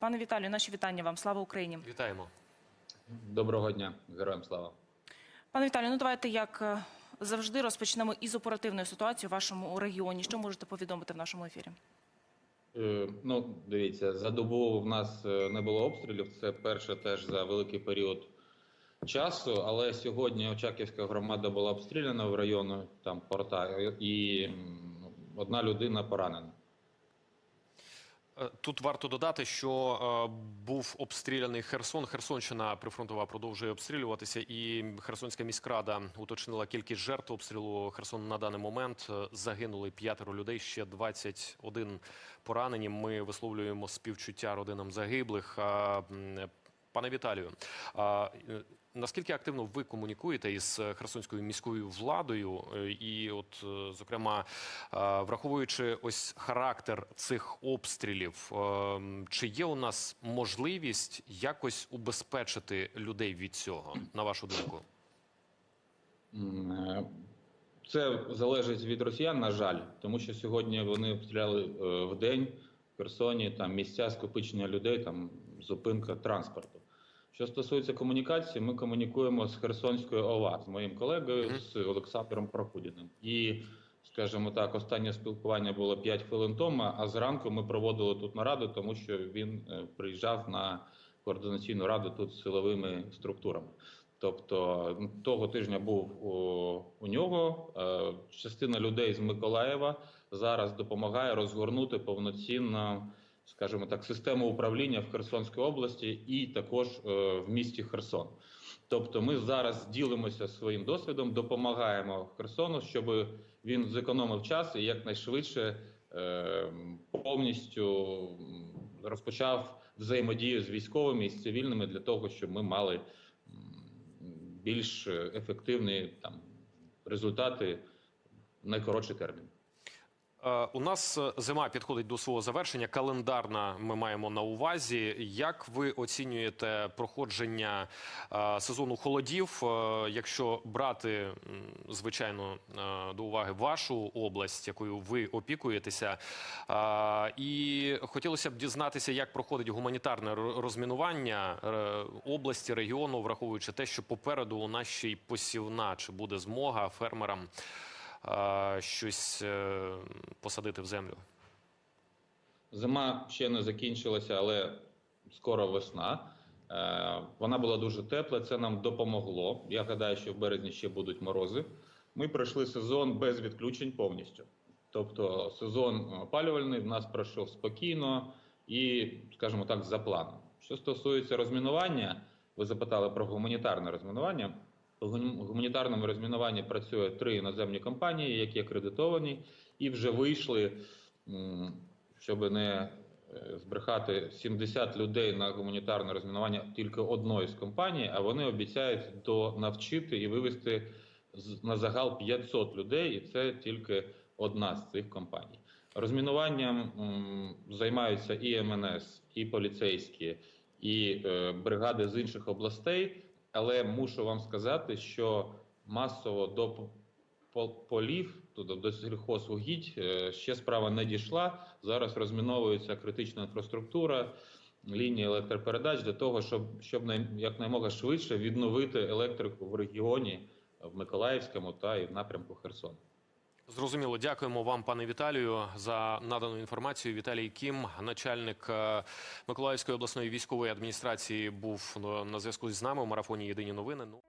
Пане Віталію, наші вітання вам. Слава Україні. Вітаємо. Доброго дня, героям слава. Пане Віталію, ну давайте як е, завжди розпочнемо із оперативної ситуації у вашому регіоні. Що можете повідомити в нашому ефірі? Е, ну, дивіться, за добу в нас е, не було обстрілів. Це перше теж за великий період часу. Але сьогодні Очаківська громада була обстріляна в районі там порта, і одна людина поранена. Е, Тут варто додати, що е, був обстріляний Херсон. Херсонщина прифронтова продовжує обстрілюватися, і Херсонська міськрада уточнила кількість жертв обстрілу Херсону на даний момент. Е, Загинули п'ятеро людей, ще 21 поранені. Ми висловлюємо співчуття родинам загиблих. Пане Віталію, наскільки активно ви комунікуєте із е, херсонською міською владою, Е, і, от, е, зокрема, враховуючи ось характер цих обстрілів, чи є у нас можливість якось убезпечити людей від цього, на вашу думку? Це залежить від росіян, на жаль, тому що сьогодні вони обстріляли в день в Херсоні, там місця скопичення людей, там зупинка транспорту. Що стосується комунікації, ми комунікуємо з Херсонською ОВА, з моїм колегою, Мгм. з Олександром Прокудіним. І, скажімо так, останнє спілкування було 5 хвилин тому, а зранку ми проводили тут нараду, тому що він е, приїжджав на координаційну раду тут з силовими структурами. Тобто того тижня був у, у нього. Е, частина людей з Миколаєва зараз допомагає розгорнути повноцінно, скажімо так, систему управління в Херсонській області і також е, в місті Херсон. Тобто, ми зараз ділимося своїм досвідом, допомагаємо Херсону, щоб він зекономив час і якнайшвидше е, повністю розпочав взаємодію з військовими і з цивільними для того, щоб ми мали більш ефективні там результати в найкоротший термін. Е, У нас е, зима підходить до свого завершення. Календарна ми маємо на увазі. Як ви оцінюєте проходження е, сезону холодів? Якщо брати, звичайно, до уваги вашу область, якою ви опікуєтеся, і хотілося б дізнатися, як проходить гуманітарне розмінування області, регіону, враховуючи те, що попереду у нас ще й посівна, чи буде змога фермерам щось е, посадити в землю. Зима ще не закінчилася, але скоро весна. Е, Вона була дуже тепла, це нам допомогло. Я гадаю, що в березні ще будуть морози. Ми пройшли сезон без відключень повністю. Тобто сезон опалювальний в нас пройшов спокійно і, скажімо так, за планом. Що стосується розмінування, ви запитали про гуманітарне розмінування. У гуманітарному розмінуванні працює три іноземні компанії, які акредитовані, і вже вийшли, щоб не е, збрехати 70 людей на гуманітарне розмінування тільки одної з компаній, а вони обіцяють до навчити і вивести на загал 500 людей, і це тільки одна з цих компаній. Розмінуванням займаються і МНС, і поліцейські, і е, бригади з інших областей. Але мушу вам сказати, що масово до полів, до сільхозвугідь, е, ще справа не дійшла. Зараз розміновується критична інфраструктура, лінії електропередач для того, щоб, щоб най- якнаймога швидше відновити електрику в регіоні, в Миколаївському та і в напрямку Херсон. Зрозуміло, дякуємо вам, пане Віталію, за надану інформацію. Віталій Кім, начальник е, Миколаївської обласної військової адміністрації, був на зв'язку з нами у марафоні Єдині новини. Ну.